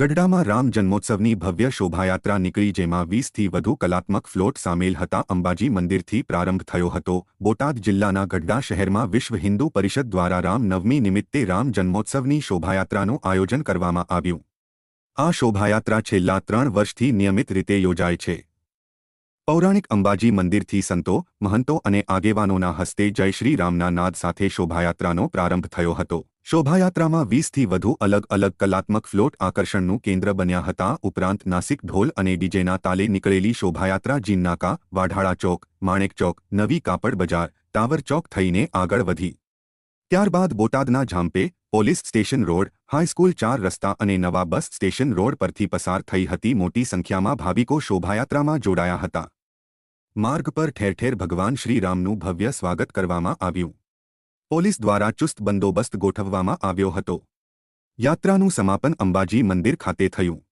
ગઢડામાં રામ જન્મોત્સવની ભવ્ય શોભાયાત્રા નીકળી, જેમાં વીસથી વધુ કલાત્મક ફ્લોટ સામેલ હતા. અંબાજી મંદિરથી પ્રારંભ થયો હતો. બોટાદ જિલ્લાના ગઢડા શહેરમાં વિશ્વ હિન્દુ પરિષદ દ્વારા રામ નવમી નિમિત્તે રામ જન્મોત્સવની શોભાયાત્રાનું આયોજન કરવામાં આવ્યું. આ શોભાયાત્રા છેલ્લા ત્રણ વર્ષથી નિયમિત રીતે યોજાય છે. પૌરાણિક અંબાજી મંદિરથી સંતો, મહંતો અને આગેવાનોના હસ્તે જય શ્રી રામના નાદ સાથે શોભાયાત્રાનો પ્રારંભ થયો હતો. શોભાયાત્રામાં વીસથી વધુ અલગ અલગ કલાત્મક ફ્લોટ આકર્ષણનું કેન્દ્ર બન્યા હતા. ઉપરાંત નાસિક ઢોલ અને ડીજેના તાલે નીકળેલી શોભાયાત્રા જીન્નાકા, વાઢાળા ચોક, માણેક ચોક, નવી કાપડ બજાર, ટાવર ચોક થઈને આગળ વધી. ત્યારબાદ બોટાદના ઝાંપે police station road, high school ચાર રસ્તા અને નવા બસ સ્ટેશન રોડ પરથી પસાર થઈ હતી. મોટી સંખ્યામાં ભાવિકો શોભાયાત્રામાં જોડાયા હતા. માર્ગ પર ઠેર ઠેર ભગવાન શ્રીરામનું ભવ્ય સ્વાગત કરવામાં આવ્યું. પોલીસ દ્વારા ચુસ્ત બંદોબસ્ત ગોઠવવામાં આવ્યો હતો. યાત્રાનું સમાપન અંબાજી મંદિર ખાતે થયું.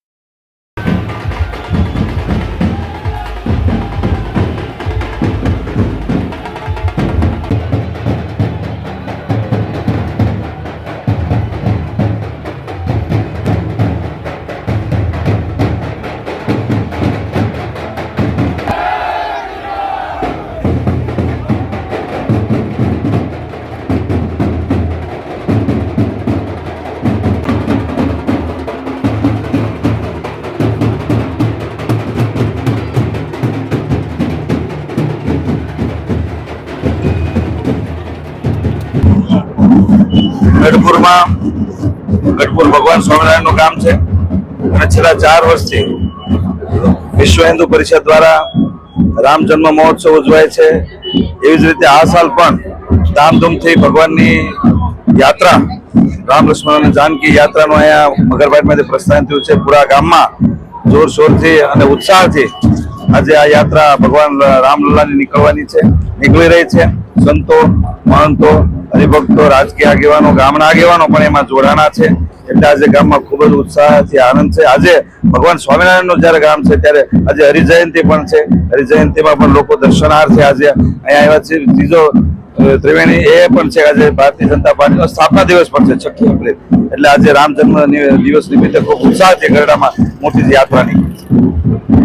ગઢપુરમાં, ગઢપુર ભગવાન સ્વામિનારાયણનું કામ છે. અને છેલ્લા ચાર વર્ષથી વિશ્વ હિન્દુ પરિષદ દ્વારા રામ જન્મ મહોત્સવ ઉજવાય છે. એવી જ રીતે આ સાલ પણ ધામધૂમથી ભગવાનની યાત્રા, રામ લક્ષ્મણ જાનકી યાત્રાનું અહીંયા મગરભાટમાંથી પ્રસ્થાન થયું છે. પૂરા ગામમાં જોરશોરથી અને ઉત્સાહથી આજે આ યાત્રા ભગવાન રામલલ્લાની નીકળવાની છે. નીકળી રહી છે. સંતો, મહંતો હરિભક્તો, રાજકીય આગેવાનો, ગામના આગેવાનો પણ એમાં જોડાણા છે. એટલે આજે ગામમાં ખૂબ જ ઉત્સાહથી આનંદ છે. આજે ભગવાન સ્વામિનારાયણનું જ્યારે ગામ છે, ત્યારે આજે હરિજયંતિ પણ છે. હરિજયંતિમાં પણ લોકો દર્શનાર્થે આજે અહીંયા આવ્યા છે. ત્રીજો ત્રિવેણી એ પણ છે. આજે ભારતીય જનતા પાર્ટીનો સ્થાપના દિવસ પણ છે, છઠ્ઠી એપ્રિલ. એટલે આજે રામ જન્મ દિવસ નિમિત્તે ખૂબ ઉત્સાહથી ગરડામાં મોટી યાત્રા નીકળી છે.